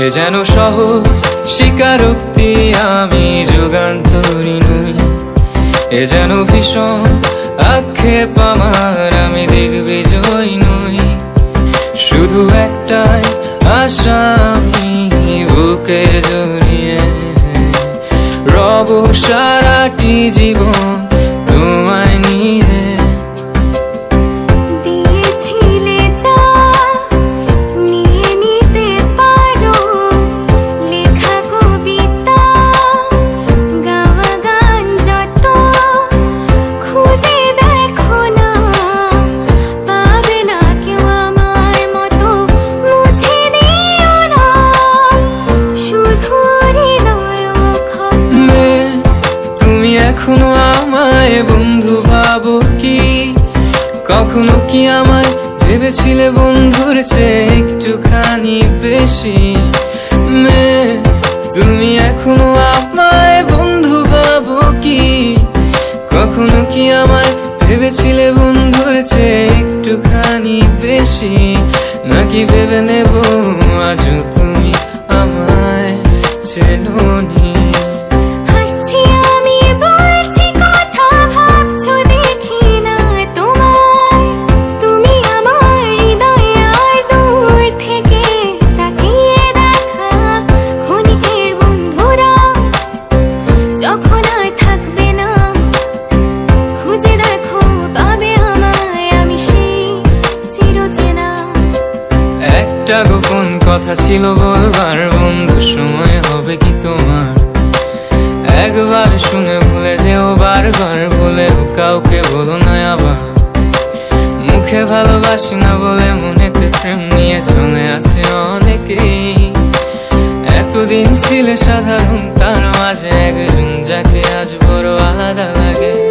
এ যেন সহজ স্বীকারোক্তি আমি যুগান্তরী নই এ যেন ভীষণ আক্ষেপ আমার আমি দিগ্বিজয় নই। শুধু একটাই আশা আমি বুকে জড়িয়ে। রব সারাটি জীবন এখনও আমায় বন্ধু ভাবো কি? কখনো কি আমায় ভেবেছিলে বন্ধুর চেয়ে একটুখানি বেশি? মেয়ে তুমি এখনও আমায় বন্ধু ভাবো কি? কখনো কি আমায় ভেবেছিলে বন্ধুর চেয়ে একটুখানি বেশি? নাকি ভেবে নেব আজও যখন আর থাকবে না। খুঁজে দেখো, পাবে আমায় আমি সেই চিরচেনা। একটা গোপন কথা ছিল বলবার, বন্ধু, সময় হবে কি তোমার? একবার শুনে ভুলে যেও, বারবার ভুলেও কাউকে বলো না আবার। মুখে ভালোবাসি না বলে মনেতে প্রেম নিয়ে এতদিন ছিলে সাধারণ তার মাঝে একজন যাকে আজ বড় আলাদা লাগে।